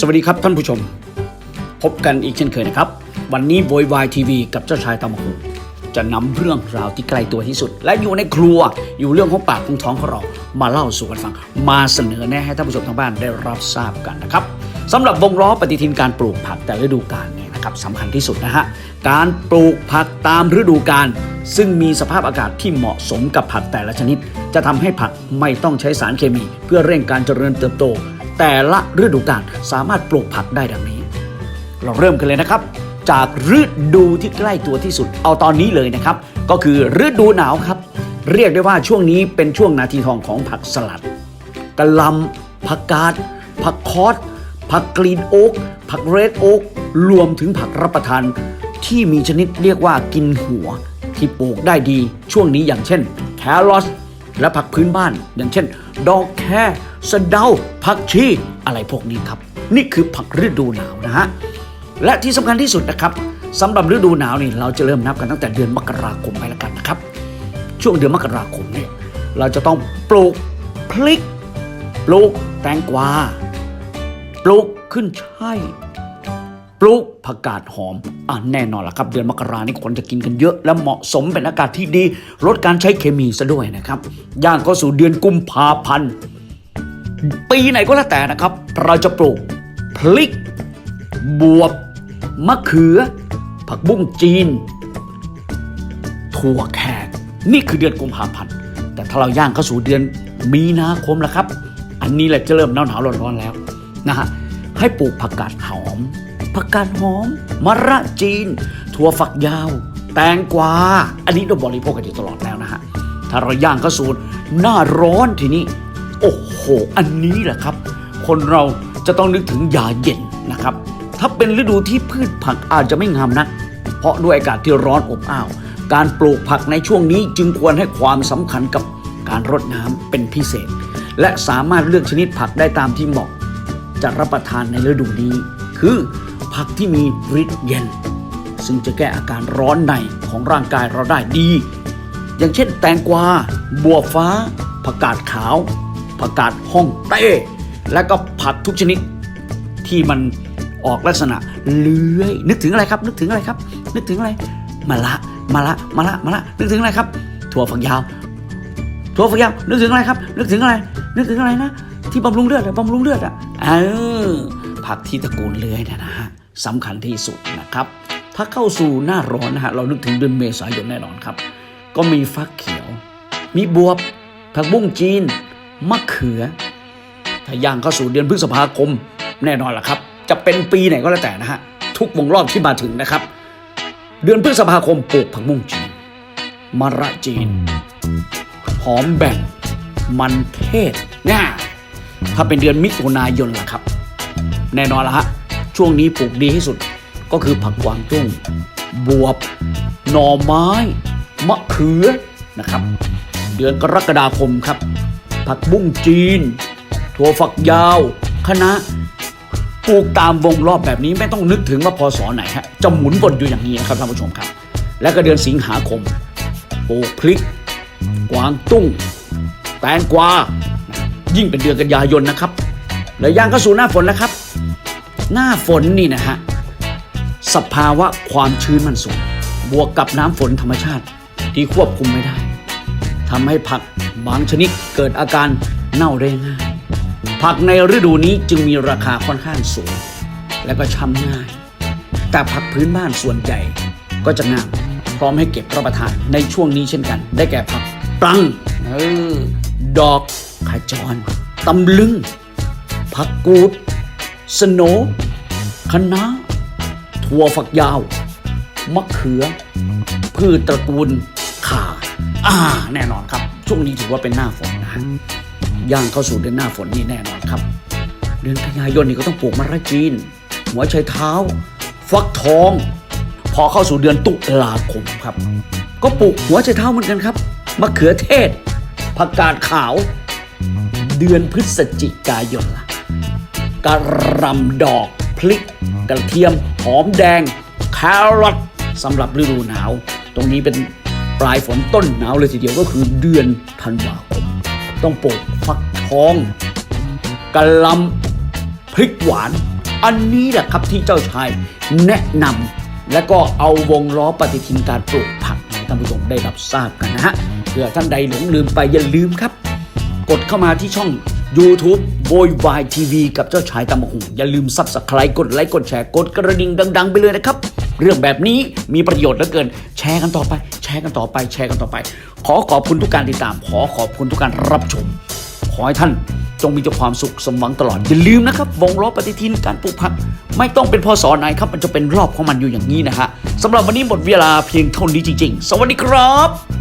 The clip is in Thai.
สวัสดีครับท่านผู้ชม พบกันอีกเช่นเคยนะครับ วันนี้โวยวายทีวีกับเจ้าชายตามหูจะนำเรื่องราวที่ใกล้ตัวที่สุด และอยู่ในครัวอยู่เรื่องของปากของท้องของเรามาเล่าสู่กันฟัง มาเสนอแนะให้ท่านผู้ชมทางบ้านได้รับทราบกันนะครับสำหรับวงล้อปฏิทินการปลูกผักแต่ฤดูกาลเนี่ยนะครับสำคัญที่สุดนะฮะการปลูกผักตามฤดูกาลซึ่งมีสภาพอากาศที่เหมาะสมกับผักแต่ละชนิด จะทำให้ผักไม่ต้องใช้สารเคมี เพื่อเร่งการเจริญเติบโต แต่ละฤดูกาลสามารถปลูกผักได้ดังนี้ เราเริ่มกันเลยนะครับ จากฤดูที่ใกล้ตัวที่สุด เอาตอนนี้เลยนะครับ ก็คือฤดูหนาวครับ เรียกได้ว่าช่วงนี้เป็นช่วงนาทีทองของผักสลัดกะลำผักกาดผักคอสผักกรีนโอ๊กผักเรดโอ๊กรวมถึงผักรับประทาน ที่มีชนิดเรียกว่ากินหัว ที่ปลูกได้ดีช่วงนี้อย่างเช่น แครอทและผักพื้นบ้าน อย่างเช่น ดอกแคร สะเดาผักชีอะไรพวกนี้ครับ นี่คือผักฤดูหนาวนะฮะและที่สำคัญที่สุดนะครับสำหรับฤดูหนาวนี่เราจะเริ่มนับกันตั้งแต่เดือนมกราคมไปแล้วกันนะครับ ช่วงเดือนมกราคมเนี่ยเราจะต้องปลูกพริกปลูกแตงกวาปลูกขึ้นช่ายปลูกผักกาดหอมอะแน่นอนละครับ เดือนมกรานี่คนจะกินกันเยอะ และเหมาะสมเป็นอากาศที่ดี ลดการใช้เคมีซะด้วยนะครับ ย่างเข้าสู่เดือนกุมภาพันธ์ ปีไหนก็แล้วแต่นะครับ เราจะปลูกพริก บวบ มะเขือ ผักบุ้งจีน ถั่วแขก นี่คือเดือนกุมภาพันธ์ แต่ถ้าเราย่างเข้าสู่เดือนมีนาคมแล้วครับ อันนี้แหละจะเริ่มหนาวหนาวๆร้อนๆแล้วนะฮะ ให้ปลูกผักกาดหอม ผักกาดหอม มะระจีน ถั่วฝักยาว แตงกวา อันนี้เราบริโภคกันอยู่ตลอดแล้วนะฮะ ถ้าเราย่างเข้าสู่หน้าร้อนทีนี้ โอ้โห อันนี้แหละครับ คนเราจะต้องนึกถึงยาเย็นนะครับ ถ้าเป็นฤดูที่พืชผักอาจจะไม่งามนัก เพราะด้วยอากาศที่ร้อนอบอ้าว การปลูกผักในช่วงนี้จึงควรให้ความสำคัญกับการรดน้ำเป็นพิเศษ และสามารถเลือกชนิดผักได้ตามที่เหมาะจะรับประทานในฤดูนี้ คือผักที่มีฤทธิ์เย็น ซึ่งจะแก้อาการร้อนในของร่างกายเราได้ดี อย่างเช่นแตงกวา บัวฟ้า ผักกาดขาว ผักกาดฮ่องเต้ และก็ผักทุกชนิดที่มันออกลักษณะเลื้อยนึกถึงอะไรครับ นึกถึงอะไรครับ นึกถึงอะไรมะละมะละมะละมะละนึกถึงอะไรครับ ถั่วฝักยาว ถั่วฝักยาว นึกถึงอะไรครับ นึกถึงอะไร นึกถึงอะไรนะ ที่บำรุงเลือดอะบำรุงเลือดอะเออผักที่ตระกูลเลื้อยนยนะฮะสำคัญที่สุดนะครับ ถ้าเข้าสู่หน้าร้อนนะฮะเรานึกถึงเดือนเมษายนแน่นอนครับ ก็มีฟักเขียว มีบวบผักบุ้งจีน มะเขือ ถ้าย่างเข้าสู่เดือนพฤษภาคม แน่นอนล่ะครับ จะเป็นปีไหนก็แล้วแต่นะฮะ ทุกวงรอบที่มาถึงนะครับ เดือนพฤษภาคมปลูกผักบุ้งจีนมะระจีน หอมแบ่ง มันเทศน่าถ้าเป็นเดือนมิถุนายนล่ะครับ แน่นอนละฮะ ช่วงนี้ปลูกดีที่สุดก็คือผักกวางตุ้งบวบ หน่อไม้ มะเขือนะครับ เดือนกรกฎาคมครับ ผักบุ้งจีน ถั่วฝักยาวคะน้าปลูกตามวงรอบแบบนี้ไม่ต้องนึกถึงว่าพศไหนฮะจะหมุนวนอยู่อย่างนี้ครับท่านผู้ชมครับ และก็เดือนสิงหาคมปลูกพริก กวางตุ้ง แตงกวา ยิ่งเป็นเดือนกันยายนนะครับ แล้วย่างเข้าสู่หน้าฝนแล้วครับ หน้าฝนนี่นะฮะสภาวะความชื้นมันสูง บวกกับน้ำฝนธรรมชาติที่ควบคุมไม่ได้ทำให้ผัก บางชนิดเกิดอาการเน่าได้ง่าย ผักในฤดูนี้จึงมีราคาค่อนข้างสูง และก็ช้ำง่าย แต่ผักพื้นบ้านส่วนใหญ่ก็จะงามพร้อมให้เก็บรับประทานในช่วงนี้เช่นกัน ได้แก่ผักปรังเออดอกขจรตำลึง ผักกูด สโนคะน้าถั่วฝักยาว มะเขือ พืชตระกูลข่าอ่า แน่นอนครับ ช่วงนี้ถือว่าเป็นหน้าฝนนะฮะย่างเข้าสู่เดือนหน้าฝนนี่แน่นอนครับ เดือนกันยายนนี่ก็ต้องปลูกมะระจีน หัวไชเท้า ฟักทอง พอเข้าสู่เดือนตุลาคมครับ ก็ปลูกหัวไชเท้าเหมือนกันครับมะเขือเทศผักกาดขาว เดือนพฤศจิกายนล่ะกระหลำดอกพริก กระเทียม หอมแดงแครอทสำหรับฤดูหนาว ตรงนี้เป็น ปลายฝนต้นหนาวเลยทีเดียวก็คือเดือนธันวาคม ต้องปลูกฟักทองกะลำพริกหวาน อันนี้แหละครับที่เจ้าชายแนะนำและก็เอาวงล้อปฏิทินการปลูกผักให้ท่านผู้ชมได้รับทราบกันนะฮะเพื่อท่านใดหลงลืมไปอย่าลืมครับ กดเข้ามาที่ช่อง YouTube โวยวายทีวีกับเจ้าชายตามหงอย่าลืมซับสไครต์กดไลค์กดแชร์กดกระดิ่งดัง ๆ ไปเลยนะครับ เรื่องแบบนี้มีประโยชน์เหลือเกิน แชร์กันต่อไป แชร์กันต่อไป แชร์กันต่อไป ขอขอบคุณทุกการติดตาม ขอขอบคุณทุกการรับชม ขอให้ท่านจงมีแต่ความสุขสมหวังตลอด อย่าลืมนะครับ วงล้อปฏิทินการปลูกผัก ไม่ต้องเป็นพศไหนครับ มันจะเป็นรอบของมันอยู่อย่างนี้นะฮะสำหรับวันนี้หมดเวลาเพียงเท่านี้จริง ๆ สวัสดีครับ